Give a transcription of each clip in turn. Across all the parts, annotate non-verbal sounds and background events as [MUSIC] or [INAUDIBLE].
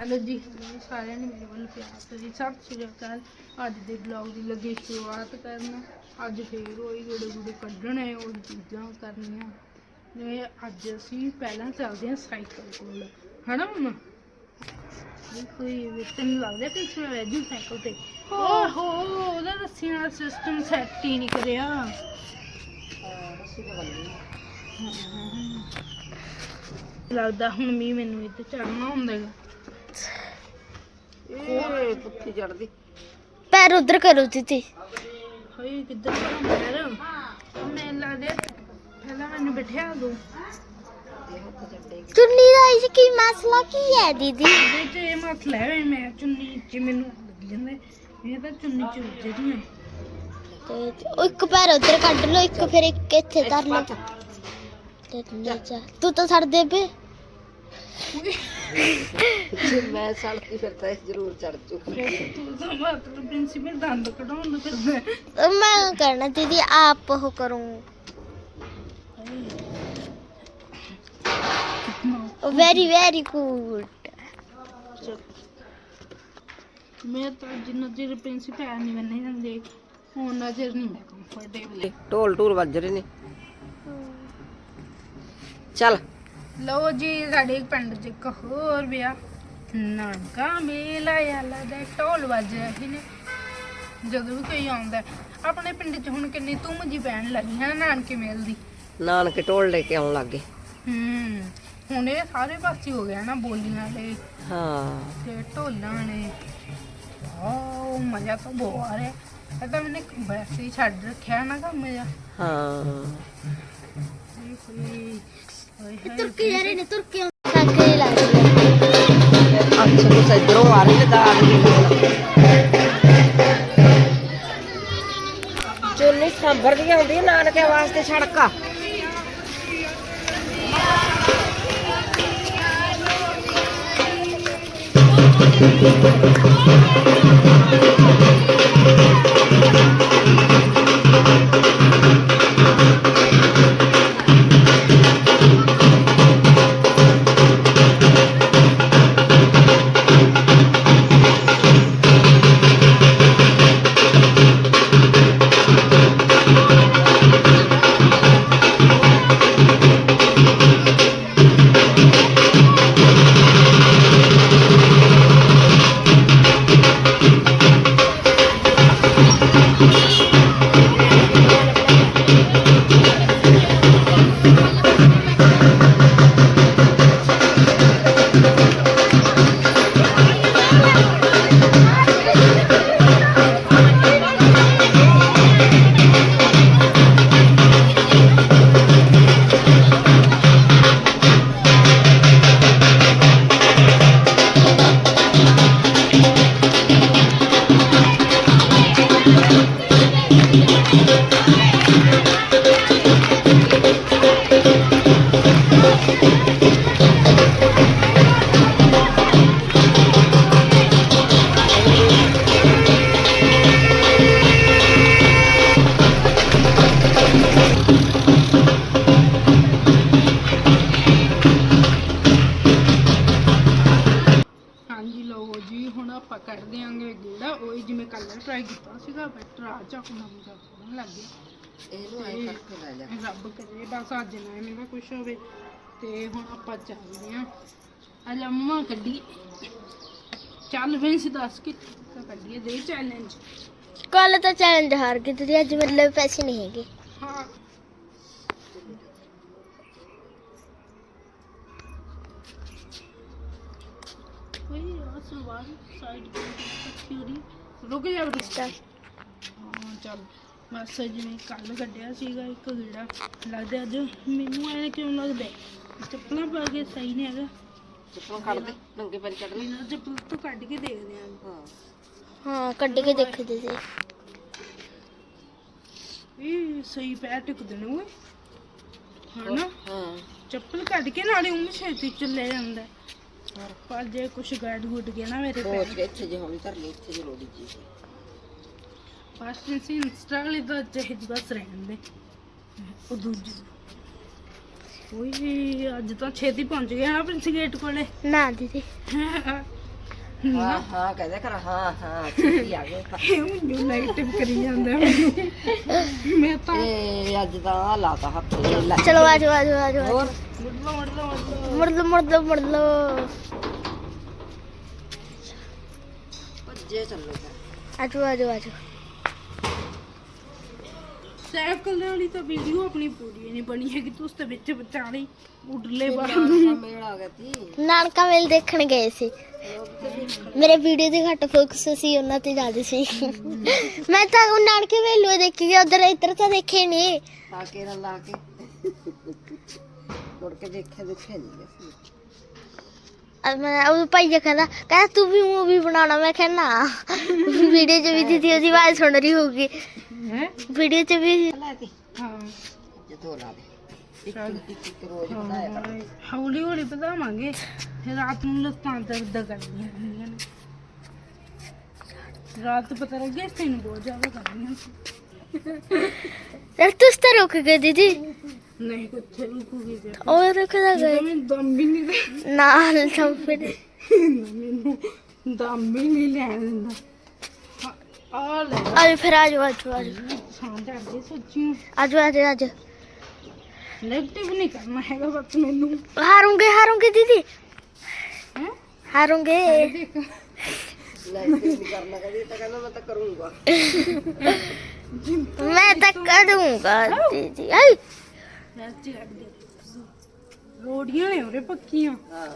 Hello ਜੀ ਸਾਰਿਆਂ ਨੂੰ ਮੇਰੇ ਵੱਲ ਪਿਆਰ ਭਰੀ ਸਤਿ ਸ਼੍ਰੀ ਅਕਾਲ। ਅੱਜ ਦੇ ਬਲੌਗ ਦੀ ਲੱਗੀ ਸ਼ੁਰੂਆਤ ਕਰਨ। ਅੱਜ ਫੇਰ ਉਹੀ ਗੋੜੇ ਗੋੜੇ ਕੱਢਣੇ ਉਹ ਚੀਜ਼ਾਂ ਕਰਨੀਆਂ। ਜਿਵੇਂ ਅੱਜ ਅਸੀਂ ਪਹਿਲਾਂ ਚੱਲਦੇ ਹਾਂ ਸਾਈਕਲ ਕੋਲ। ਹਨਾ ਮਮਾ? ਇਹ ਕੋਈ ਵੇਟਨ ਲੱਗਦਾ ਪਿੱਛੇ ਵੈਜੂ ਸਾਈਕਲ ਤੇ? ਓਹੋ ਉਹਦਾ ਰੱਸੀਆਂ ਵਾਲਾ ਸਿਸਟਮ ਸੈੱਟ ਹੀ ਨਹੀਂ ਕਰਿਆ। ਲੱਗਦਾ ਹੁਣ ਮੀਂਹ ਮੈਨੂੰ ਇੱਥੇ ਚੜਨਾ ਹੁੰਦਾ ਹੈਗਾ। ਓਏ ਪੁੱਠੀ ਚੜਦੀ ਪੈਰ ਉਧਰ ਕਰੋ ਦੀਦੀ। ਹਾਏ ਕਿੱਧਰ ਜਾਣਾ ਯਾਰ ਮੈਂ ਲੱਗਦਾ ਪਹਿਲਾਂ ਮੈਨੂੰ ਬਿਠਾ ਦੋ। ਚੁੰਨੀ ਦਾ ਇਸ ਕੀ ਮਸਲਾ ਕੀ ਹੈ ਦੀਦੀ? ਇਹਦੇ ਚ ਇਹ ਮਤ ਲੈ ਵੇ ਮੈਂ ਚੁੰਨੀ ਚ ਮੈਨੂੰ ਲੱਗ ਜਾਂਦਾ। ਇਹ ਤਾਂ ਚੁੰਨੀ ਚ ਉੱਜਦੀ ਹੈ ਤੇ ਉਹ ਇੱਕ ਪੈਰ ਉਧਰ ਕੱਢ ਲਓ ਇੱਕ ਫਿਰ ਇੱਕ ਇੱਥੇ ਧਰ ਲਓ। ਤੇ ਲੈ ਜਾ ਤੂੰ ਤਾਂ ਛੱਡ ਦੇ ਬੇ ਜੇ ਮੈਂ ਸੜਕੀ ਫਿਰ ਤਾਂ ਇਹ ਜ਼ਰੂਰ ਚੜ ਜੂ ਤੂੰ ਤਾਂ ਮਤਲਬ ਪ੍ਰਿੰਸੀਪਲ ਦੰਦ ਕਢਾਉਣ ਨੂੰ ਫਿਰਦਾ ਹੈ। ਮੈਂ ਕਰਨਾ ਦੀਦੀ ਆਪ ਉਹ ਕਰੂੰ। ਕਿਤਨਾ ਵੈਰੀ ਵੈਰੀ ਗੁੱਡ ਮੈਂ ਤਾਂ ਜਿੰਨਾ ਚਿਰ ਪ੍ਰਿੰਸੀਪਲ ਨਹੀਂ ਬੰਨੇ ਜਾਂਦੇ ਉਹਨਾਂ ਚਿਰ ਨਹੀਂ ਮੈਂ ਕੰਫਰਟੇਬਲ ਢੋਲ ਢੂਲ ਵੱਜ ਰਹੇ ਨੇ। ਚੱਲ। ਲਓ ਜੀ ਸਾਡੇ ਪਿੰਡ 'ਚ ਇੱਕ ਹੋਰ ਵਿਆਹ। ਨਾਨਕਾ ਮੇਲਾ ਯਾਲਾ ਦਾ ਢੋਲ ਵੱਜ ਰਹੇ ਨੇ। ਜਦੋਂ ਵੀ ਕੋਈ ਆਉਂਦਾ। ਆਪਣੇ ਪਿੰਡ 'ਚ ਹੁਣ ਕਿੰਨੀ ਧੂਮ ਜੀ ਪੈਣ ਲੱਗੀ ਹੈ ਨਾਨਕੇ ਮੇਲ ਦੀ। ਨਾਨਕੇ ਢੋਲ ਲੈ ਕੇ ਆਉਣ ਲੱਗੇ ਹੂੰ ਹੁਣ ਇਹ ਸਾਰੇ ਪਾਸੇ ਹੋ ਗਿਆ ਨਾ ਬੋਲੀਆਂ ਦੇ। ਹਾਂ। ਤੇ ਢੋਲਾਂ ਨੇ। ਆਹ ਮਜ਼ਾ ਤਾਂ ਬਹੁਤ ਆ ਰਿਹਾ। ਇਹ ਤਾਂ ਮੈंने ਵੈਸੇ ਹੀ ਛੱਡ ਰੱਖਿਆ ਨਾ ਕੰਮ ਜਿਹਾ। ਹਾਂ। ਤੁਰਕੀ ਜਾ ਰਹੇ ਨੇ ਤੁਰਕੀ ਸਾਈਕਲ ਲਾ ਰਹੀ ਅੱਛਾ ਕੁਛ ਇਧਰੋਂ ਆ ਰਹੇ ਨੇ ਦਾਗ ਚੁੰਨੀ Thank. ਕੀਤਾ ਸੀਗਾ ਬਟ ਰਾਜ ਆ ਹੁਣ ਮੁਝੇ ਸੋਹਣਾ ਲੱਗ ਗਿਆ ਇਹਨੂੰ ਐ ਕਰਕੇ ਲੈ ਜਾ। ਰੱਬ ਕਰੇ ਬਸ ਅੱਜ ਨਾ ਐਵੇਂ ਦਾ ਕੁਝ ਹੋਵੇ। ਤੇ ਹੁਣ ਆਪਾਂ ਚੱਲਦੇ ਆਂ ਅਜਾ ਮਮਾ ਕੱਢੀ। ਚੱਲ ਵੇ ਸੀ ਦੱਸ ਕਿ ਕੱਢੀਏ ਦੇ ਚੈਲੰਜ ਕੱਲ ਤਾਂ ਚੈਲੰਜ ਹਾਰ ਗਈ ਦੀਦੀ ਅੱਜ ਮਤਲਬ ਪੈਸੇ ਨਹੀਂ ਹੈਗੇ। ਹਾਂ। ਕੋਈ ਆ ਸਲਵਾਰ ਸਾਈਡ ਤੇ ਰੱਖੀ ਹੋ ਰਹੀ ਰੁਕ ਜਾ ਜਾ ਹਾਂ ਚੱਲ। ਬਸ ਜਿਵੇਂ ਕੱਲ ਕੱਢਿਆ ਸੀਗਾ ਇੱਕ ਗੇੜਾ ਲੱਗਦਾ ਅੱਜ ਮੈਨੂੰ ਐ ਕਿਉਂ ਲੱਗਦਾ? ਚੱਪਲਾਂ ਪਾ ਕੇ ਸਹੀ ਨਹੀਂ ਹੈਗਾ। ਚੁੱਪਾਂ ਕੱਢ ਦੇ ਨੰਗੇ ਪੈਰ ਚੜ ਲੈ। ਇਹਨਾਂ ਚੱਪਲ ਤੋਂ ਕੱਢ ਕੇ ਦੇਖਦੇ ਆਂ। ਹਾਂ। ਹਾਂ ਕੱਢ ਕੇ ਦੇਖ ਦੀਦੀ ਇਹ ਸਹੀ ਪੈਰ ਟਿਕਦੇ ਨੇ ਓਏ। ਹਨਾ? ਹਾਂ। ਚੱਪਲ ਕੱਢ ਕੇ ਨਾਲੇ ਉਹ ਛੇਤੀ ਚੱਲੇ ਜਾਂਦਾ। ਪਰ ਜੇ ਕੁਛ ਗਾਡ ਗੁੱਡ ਗਿਆ ਨਾ ਮੇਰੇ ਸੋਚ ਪੈਰ। ਕੇ ਇੱਥੇ ਜੇ ਹੌਲੀ ਧਰ ਲਈ ਇੱਥੇ ਜੇ ਲੋੜੀ ਜੀ। ਫਸਟ ਸੀ ਇੰਸਟਾਗ੍ਰਾਮ ਦਾ ਚਾਹੀਦੀ ਬਸ ਰਹਿਣ ਦੇ। ਉਹ ਦੂਜੀ। ਓਏ ਅੱਜ ਤਾਂ ਛੇਤੀ ਪਹੁੰਚ ਗਿਆ ਨਾ ਪ੍ਰਿੰਸ ਗੇਟ ਕੋਲੇ। ਨਾ ਦੀਦੀ। ਹੈਂ। ਹਾਂ। ਕਹਦੇ ਕਰ ਹਾਂ ਹਾਂ ਛੇਤੀ ਆ [LAUGHS] ਗਏ ਇਹ ਮੈਨੂੰ ਨੈਗੇਟਿਵ ਕਰੀ ਜਾਂਦਾ ਮੈਨੂੰ। ਮੈਂ ਤਾਂ ਤੇ ਅੱਜ ਤਾਂ ਆਹ ਲਾਤਾ ਹੱਥ। ਇਹ ਲੈ। ਚਲੋ ਆਜੋ ਆਜੋ ਆਜੋ ਹੋਰ ਮੁੜਦਾ ਮੁੜਦਾ ਮੁੜਦਾ ਮੁੜ ਲਓ ਮੁੜ ਲਓ ਮੁੜ ਲਓ ਭੱਜੇ ਚੱਲੋ। ਫਿਰ। ਆਜੋ ਆਜੋ ਆਜੋ ਸਾਈਕਲ ਵਾਲੀ ਤਾਂ ਵੀਡੀਓ ਆਪਣੀ ਪੂਰੀ ਨਹੀਂ ਬਣੀ ਹੈਗੀ ਤੁਸੀਂ ਤਾਂ ਵਿੱਚ ਵਿਚਾਲੇ ਉਡਲੇ ਬਾਹਰ ਨਾਨਕਾ ਮੇਲ ਆ ਗਿਆ ਤੀ ਨਾਨਕਾ ਮੇਲ ਦੇਖਣ ਗਏ ਸੀ। ਮੇਰੇ ਵੀਡੀਓ ਦੇ ਘੱਟ ਫੋਕਸ ਸੀ ਉਹਨਾਂ ਤੇ ਜ਼ਿਆਦਾ ਸੀ। ਮੈਂ ਤਾਂ ਉਹ ਨਾਨਕੇ ਮੇਲੂ ਦੇਖੀ ਗਿਆ ਉਧਰ ਇੱਧਰ ਤਾਂ ਦੇਖੇ ਨਹੀਂ ਆ ਕੇ ਨਾ ਲਾ ਕੇ। ਮੁੜ ਕੇ ਦੇਖਿਆ ਦੇਖਿਆ ਨਹੀਂ ਅਸੀਂ ਅਹ ਮੈਂ ਉਹ ਭਾਈ ਜੀ ਕਹਿੰਦਾ ਕਹਿੰਦਾ ਤੂੰ ਵੀ ਮੂਵੀ ਬਣਾਉਣਾ। ਮੈਂ ਕਿਹਾ ਨਾ ਵੀਡੀਓ 'ਚ ਵੀ ਦੀਦੀ ਉਹਦੀ ਆਵਾਜ਼ ਸੁਣ ਰਹੀ ਹੋਊਗੀ। ਹੈ? ਵੀਡੀਓ 'ਚ ਵੀ ਤੀ ਹਾਂ। ਜਦੋਂ ਲਾ ਦੇ। ਹੌਲੀ ਹੌਲੀ ਵਧਾਵਾਂਗੇ। ਫਿਰ ਰਾਤ ਨੂੰ ਲੱਤਾਂ ਦਰਦ ਕਰਦੀਆਂ ਹੁੰਦੀਆਂ ਨੇ। ਰਾਤ ਪਤਾ ਲੱਗਿਆ ਤੈਨੂੰ ਬਹੁਤ ਜ਼ਿਆਦਾ ਕਰਦੀਆਂ ਯਾਰ ਤੁਸੀਂ ਤਾਂ ਰੁਕ ਗਏ ਦੀਦੀ। ਨਹੀਂ ਕਿੱਥੇ ਰੁਕੂਗੀ ਜੇ ਉਹ ਰੁਕਦਾ ਗਏ ਮੈਂ ਦਮ ਵੀ ਨਹੀਂ ਨਾਲ ਤਾਂ ਫਿਰ। ਦਮ ਵੀ ਨਹੀਂ ਲੈਣ ਦਿੰਦਾ। ਆ ਲੈ ਆਜੋ ਫਿਰ ਆਜੋ ਆਜੋ ਆਜੋ ਸਾਂ ਚੜਦੇ ਸੱਚੀ ਆਜੋ ਆਜੋ ਆਜੋ ਨੈਗੇਟਿਵ ਨਹੀਂ ਕਰਨਾ ਹੈਗਾ ਬਸ ਮੈਨੂੰ। ਹਾਰੂੰਗੇ ਹਾਰੂੰਗੇ ਦੀਦੀ। ਹੈ? ਹਾਰੂੰਗੇ। ਦੇਖ ਲੈ ਨਹੀਂ ਕਰਨਾ ਕਦੀ ਤਾਂ ਕਹਿੰਦਾ ਮੈਂ ਤਾਂ ਕਰੂੰਗਾ ਮੈਂ ਤਾਂ ਕਰੂੰਗਾ ਦੀਦੀ। ਆਈ। ਸੱਚੀ ਲੱਗਦੀ ਰੋੜੀਆਂ ਨੇ ਉਰੇ ਪੱਕੀਆਂ। ਹਾਂ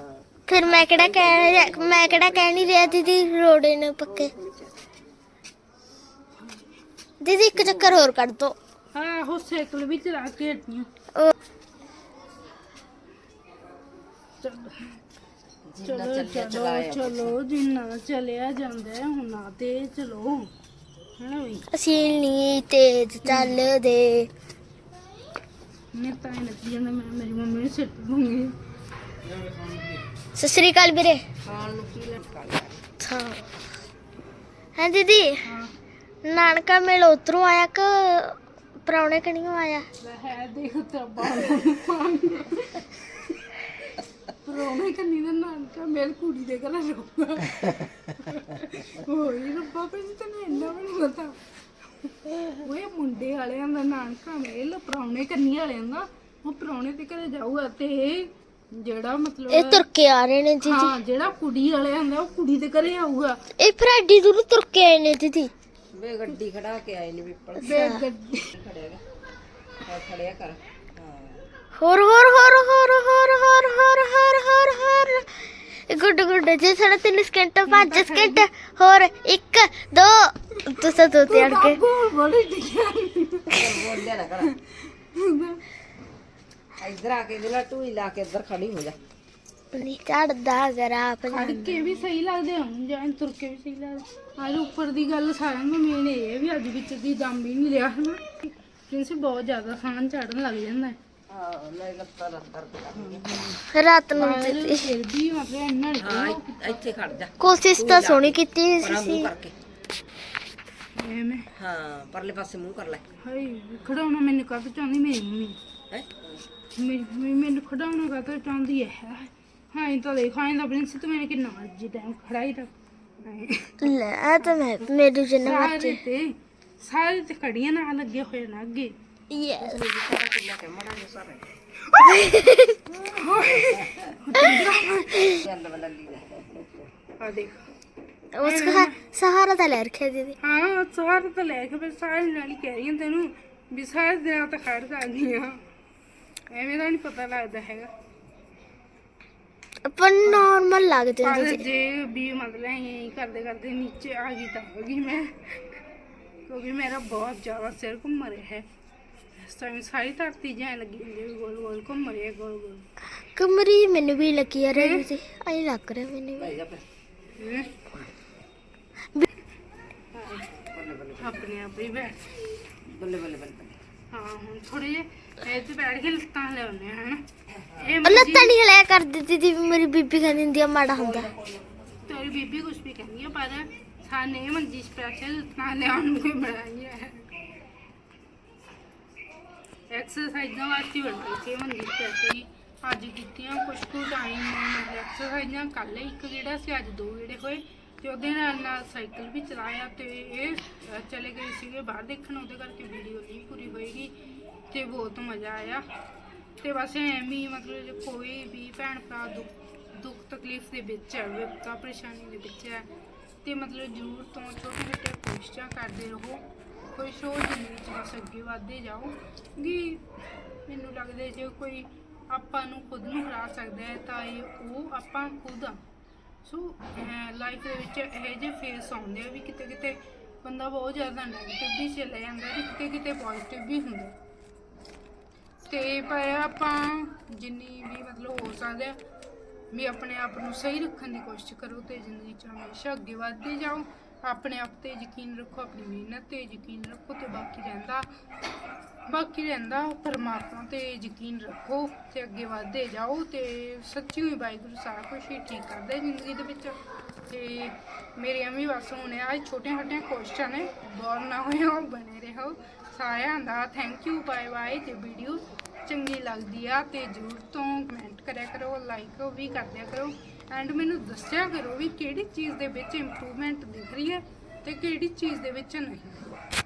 ਫਿਰ ਮੈਂ ਕਿਹੜਾ ਕਹਿ ਮੈਂ ਕਿਹੜਾ ਕਹਿ ਨਹੀਂ ਰਿਹਾ ਦੀਦੀ ਰੋੜੇ ਨੇ ਪੱਕੇ। ਦੀਦੀ ਇੱਕ ਚੱਕਰ ਹੋਰ ਕੱਢ ਦੋ। ਆਹੋ ਸਾਈਕਲ ਵੀ ਚਲਾ ਕੇ ਉਹ ਜਿੰਨਾ ਚਲੋ ਚਲੋ ਜਿੰਨਾ ਚਲਿਆ ਜਾਂਦਾ ਹੈ ਹੁਣ ਆ ਤੇ ਚਲੋ। ਹੈਨਾ ਵੀ? ਅਸੀਂ ਨਹੀਂ ਤੇਜ਼ ਚੱਲਦੇ। ਮੈਂ ਤਾਂ ਲੱਗੀ ਜਾਂਦਾ ਮੈਂ ਮੇਰੀ ਮੰਮੀ ਨੂੰ ਸਿੱਟ ਦੂੰਗੀ। ਸਤਿ ਸ੍ਰੀ ਅਕਾਲ ਵੀਰੇ। ਖਾਣ ਨੂੰ ਕੀ ਲੈ ਕਰ ਹਾਂ। ਹਾਂ ਦੀਦੀ? ਹਾਂ। ਨਾਨਕਾ ਮੇਲ ਉਧਰੋਂ ਆਇਆ ਕਿ ਪਰੌਣੇ ਕਣੀਓ ਆਇਆ? ਹੈ ਦੇਖ ਤਾਂ ਬਾਹਰ ਪਰੋਣੇ ਕੰਨੀ ਦਾ ਨਾਨਕਾ ਮੇਲ ਕੁੜੀ ਦੇ ਘਰ ਰਹੂਗਾ ਹੋਈ ਰੱਬਾ ਪਈ ਤੈਨੂੰ ਇੰਨਾ ਵੀ ਨਹੀਂ ਪਤਾ। ਓਏ ਮੁੰਡੇ ਵਾਲਿਆਂ ਦਾ ਨਾਨਕਾ ਮੇਲ ਪਰੌਣੇ ਕੰਨੀ ਵਾਲਿਆਂ ਦਾ। ਉਹ ਪਰੌਣੇ ਦੇ ਘਰੇ ਜਾਊਗਾ ਤੇ ਜਿਹੜਾ ਇਹ ਮਤਲਬ ਤੁਰ ਕੇ ਆ ਰਹੇ ਨੇ ਦੀਦੀ ਹਾਂ ਜਿਹੜਾ ਕੁੜੀ ਵਾਲਿਆਂ ਦਾ ਉਹ ਕੁੜੀ ਦੇ ਘਰੇ ਆਊਗਾ। ਇਹ ਫਿਰ ਐਡੀ ਦੂਰ ਤੁਰ ਕੇ ਆਏ ਨੇ ਦੀਦੀ ਵੇ ਗੱਡੀ ਖੜਾ ਕੇ ਆਏ ਨੇ ਵਿਪਲ ਤੇ ਗੱਡੀ। ਖੜਿਆ ਹਾਂ ਖੜਿਆ ਕਰ। ਹੋਰ ਹੋਰ ਹੋਰ ਹੋਰ ਹੋਰ ਹੋਰ ਹੋਰ ਹੋਰ ਹੋਰ ਹੋਰ। ਗੁੱਡ ਗੁੱਡ ਜੇ ਸਾਡਾ 3 ਸਕਿੰਟ 5 ਸਕਿੰਟ ਹੋਰ 1 2 ਤੁਸੀਂ ਦੋ ਤੇ ਅੜ ਕੇ ਬੋਲੀ ਕਰ ਬੋਲਿਆ ਨਾ ਕਰ। [LAUGHS] ਇੱਧਰ ਆ ਕੇ ਨਾਲ ਢੂਈ ਲਾ ਕੇ ਇੱਧਰ ਖੜੀ ਹੋ ਜਾ। ਨਹੀਂ ਚੜਦਾ ਗਰਾ ਖੜ ਕੇ ਵੀ ਸਹੀ ਲੱਗਦੇ ਹੁਣ ਜਾਂ ਤੁਰ ਕੇ ਵੀ ਸਹੀ ਲੱਗਦੇ ਅੱਜ ਉੱਪਰ ਦੀ ਗੱਲ ਸਾਰਿਆਂ ਨੂੰ ਮੇਨ ਇਹ ਹੈ ਵੀ ਅੱਜ ਵਿੱਚ ਦੀ ਦਮ ਵੀ ਨਹੀਂ ਰਿਹਾ ਹਨਾ। ਪ੍ਰਿੰਸ ਬਹੁਤ ਜ਼ਿਆਦਾ ਖਾਣ ਚੜਨ ਲੱਗ ਜਾਂਦਾ ਹੈ। ਰਾਤ ਨੂੰ ਪਰ ਦਿੱਤੀ ਫਿਰ ਵੀ ਮਤਲਬ ਇੰਨਾ ਨਹੀਂ ਹਾਂ ਇੱਥੇ- ਇੱਥੇ ਖੜ ਜਾ। ਕੋਸ਼ਿਸ਼ ਤਾਂ ਸੋਹਣੀ ਕੀਤੀ ਸੀ ਐਵੇਂ। ਹਾਂ ਪਰਲੇ ਪਾਸੇ ਮੂੰਹ ਕਰ ਲੈ। ਹਾਏ ਖੜਾਉਣਾ ਮੈਨੂੰ ਕਦ ਚਾਹੁੰਦੀ ਮੇਰੀ ਮੰਮੀ। ਹੈ? ਮੇਰੀ ਮੰਮੀ ਮੈਨੂੰ ਖੜਾਉਣਾ ਕਦ ਚਾਹੁੰਦੀ ਹੈ ਹਾਂ ਤਾਂ ਦੇਖ ਹਾਂ ਤਾਂ ਪ੍ਰਿੰਸ ਤੂੰ ਮੈਨੂੰ ਕਿੰਨਾ ਮਰਜ਼ੀ ਟਾਈਮ ਖੜਾਈ ਰੱਖ ਲੈ ਆ ਤਾਂ ਮੈਂ ਮੇਰੇ ਜਿੰਨਾ ਸਾਰੇ ਮਰਜ਼ੀ। ਤੇ ਸਾਰੇ ਤੇ ਖੜੀਆਂ ਨਾਲ ਲੱਗੇ ਹੋਏ ਨਾ ਅੱਗੇ। ਯੈਸ ਆ ਦੇਖ। ਉਸਕਾ ਸਹਾਰਾ ਤਾਂ ਲੈ ਰੱਖਿਆ ਦੀਦੀ। ਹਾਂ ਸਾਰ ਤਾਂ ਲੈ ਕੇ ਫਿਰ ਸਾਰੇ ਨਾਲ ਹੀ ਕਹਿ ਰਹੀ ਹਾਂ ਤੈਨੂੰ ਵੀ ਸਾਰੇ ਦਿਨਾਂ ਤਾਂ ਖੜ ਆ ਐਵੇਂ ਦਾ ਨਹੀਂ ਪਤਾ ਲੱਗਦਾ ਹੈਗਾ। ਪਰ ਨਾਰਮਲ ਲੱਗਦੇ ਪਰ ਨੇ ਜੇ ਵੀ ਮਤਲਬ ਇਹ ਕਰਦੇ ਕਰਦੇ ਨੀਚੇ ਆ ਗਈ ਤਾਂ ਹੋ। ਗਈ ਮੈਂ क्योंकि मेरा बहुत ज़्यादा सिर घूम रहा है इस टाइम सारी धरती जैन लगी होंगी गोल गोल घूम रही है गोल गोल कमरी मैंने भी लगी यार आई लग रहा मैंने भी अपने आप ही बैठ बल्ले बल्ले बल्ले ਆਪਣੇ ਆਪ ਹੀ ਬੈਠ ਬੱਲੇ ਬੱਲੇ ਬੱਲੇ ਹਾਂ ਹੁਣ ਥੋੜੇ ਜਿਹੇ ਇਹ ਤੇ ਬੈਠ ਕੇ ਲੱਤਾਂ ਲਿਆਉਂਦੇ ਆ ਹਨਾ? ਇਹ ਉਹ ਮੰਜੀ- ਲੱਤਾਂ ਨਹੀਂ ਹਿਲਾਇਆ ਕਰ ਦਿੱਤੀ ਦੀ ਮੇਰੀ ਬੀਬੀ ਕਹਿੰਦੀ ਹੁੰਦੀ ਆ ਮਾੜਾ ਹੁੰਦਾ। ਤੇਰੀ ਬੀਬੀ ਕੁਛ ਵੀ ਕਹਿੰਦੀ ਆ ਪਰ ਸਾਨੇ ਮੰਜੀ ਸਪੈਸ਼ਲ ਲੱਤਾਂ ਲਿਆਉਣ ਨੂੰ ਕੋਈ ਬਣਾਈ ਹੈ ਐਕਸਰਸਾਈਜ਼ਾਂ ਵਾਸਤੇ ਬਣਾਈ ਸੀ ਮੰਜੀ ਸਪੈਸ਼ਲ ਅੱਜ ਕੀਤੀਆਂ ਕੁਛ ਕੁ ਟਾਈਮ ਐਕਸਰਸਾਈਜ਼ਾਂ ਕੱਲ ਇੱਕ ਜਿਹੜਾ ਸੀ ਅੱਜ ਦੋ ਜਿਹੜੇ ਹੋਏ। ਤੇ ਉਹਦੇ ਨਾਲ ਨਾਲ ਸਾਈਕਲ ਵੀ ਚਲਾਇਆ ਤੇ ਇਹ ਚਲੇ ਗਏ ਸੀਗੇ ਬਾਹਰ ਦੇਖਣ, ਉਹਦੇ ਕਰਕੇ ਵੀਡੀਓ ਨਹੀਂ ਪੂਰੀ ਹੋਏਗੀ ਤੇ ਬਹੁਤ ਮਜ਼ਾ ਆਇਆ। ਤੇ ਬਸ ਐਵੇਂ ਹੀ ਮਤਲਬ ਜੇ ਕੋਈ ਵੀ ਭੈਣ ਭਰਾ ਦੁੱਖ ਦੁੱਖ ਤਕਲੀਫ ਦੇ ਵਿੱਚ ਹੈ, ਵਿਪਤਾ ਪਰੇਸ਼ਾਨੀ ਦੇ ਵਿੱਚ ਹੈ, ਤੇ ਮਤਲਬ ਜ਼ਰੂਰ ਤੋਂ ਛੋਟੇ ਛੋਟੇ ਕੋਸ਼ਿਸ਼ਾਂ ਕਰਦੇ ਰਹੋ ਖੁਸ਼ ਹੋ ਜ਼ਿੰਦਗੀ 'ਚ ਬਸ ਅੱਗੇ ਵਧਦੇ ਜਾਓ ਵੀ ਮੈਨੂੰ ਲੱਗਦਾ ਜੇ ਕੋਈ ਆਪਾਂ ਨੂੰ ਖੁਦ ਨੂੰ ਹਰਾ ਸਕਦਾ ਹੈ, ਤਾਂ ਇਹ ਉਹ ਆਪਾਂ ਖੁਦ ਆ। ਸੋ ਲਾਈਫ ਦੇ ਵਿੱਚ ਇਹੋ ਜਿਹੇ ਫੇਸ ਆਉਂਦੇ ਆ ਵੀ ਕਿਤੇ ਕਿਤੇ ਬੰਦਾ ਬਹੁਤ ਜ਼ਿਆਦਾ ਨੈਗੇਟਿਵ ਵੀ ਚਲੇ ਜਾਂਦਾ ਤੇ ਕਿਤੇ ਕਿਤੇ ਪੋਜ਼ਿਟਿਵ ਵੀ ਹੁੰਦਾ। ਤੇ ਪਰ ਆਪਾਂ ਜਿੰਨੀ ਵੀ ਮਤਲਬ ਹੋ ਸਕਦਾ ਹੈ, ਵੀ ਆਪਣੇ ਆਪ ਨੂੰ ਸਹੀ ਰੱਖਣ ਦੀ ਕੋਸ਼ਿਸ਼ ਕਰੋ ਤੇ ਜ਼ਿੰਦਗੀ 'ਚ ਹਮੇਸ਼ਾ ਅੱਗੇ ਵਧਦੇ ਜਾਓ। ਆਪਣੇ ਆਪ ਤੇ ਯਕੀਨ ਰੱਖੋ ਆਪਣੀ ਮਿਹਨਤ ਤੇ ਯਕੀਨ ਰੱਖੋ ਤੇ ਬਾਕੀ ਰਹਿੰਦਾ। ਬਾਕੀ ਰਹਿੰਦਾ ਪਰਮਾਤਮਾ ਤੇ ਯਕੀਨ ਰੱਖੋ ਤੇ ਅੱਗੇ ਵਧਦੇ ਜਾਓ ਤੇ ਸੱਚੀ ਹੋਈ ਵਾਹਿਗੁਰੂ ਸਾਰਾ ਕੁਝ ਹੀ ਠੀਕ ਕਰਦਾ ਹੈ ਜ਼ਿੰਦਗੀ ਦੇ ਵਿੱਚ। ਤੇ ਮੇਰੀਆਂ ਵੀ ਬਸ ਹੁਣ ਆ ਛੋਟੀਆਂ ਛੋਟੀਆਂ ਕੋਸ਼ਿਸ਼ਾਂ ਨੇ, ਬੋਰ ਨਾ ਹੋਇਓ, ਬਣੇ ਰਹੋ। ਸਾਰਿਆਂ ਦਾ ਥੈਂਕ ਯੂ ਬਾਏ ਬਾਏ ਤੇ ਵੀਡੀਓ ਚੰਗੀ ਲੱਗਦੀ ਆ ਤੇ ਜ਼ਰੂਰ ਤੋਂ ਕਮੈਂਟ ਕਰਿਆ ਕਰੋ ਲਾਈਕ ਵੀ ਕਰਦਿਆ ਕਰੋ। ਐਂਡ ਮੈਨੂੰ ਦੱਸਿਆ ਕਰੋ ਵੀ ਕਿਹੜੀ ਚੀਜ਼ ਦੇ ਵਿੱਚ ਇੰਪਰੂਵਮੈਂਟ ਦਿਖ ਰਹੀ ਹੈ ਤੇ ਕਿਹੜੀ ਚੀਜ਼ ਦੇ ਵਿੱਚ ਨਹੀਂ।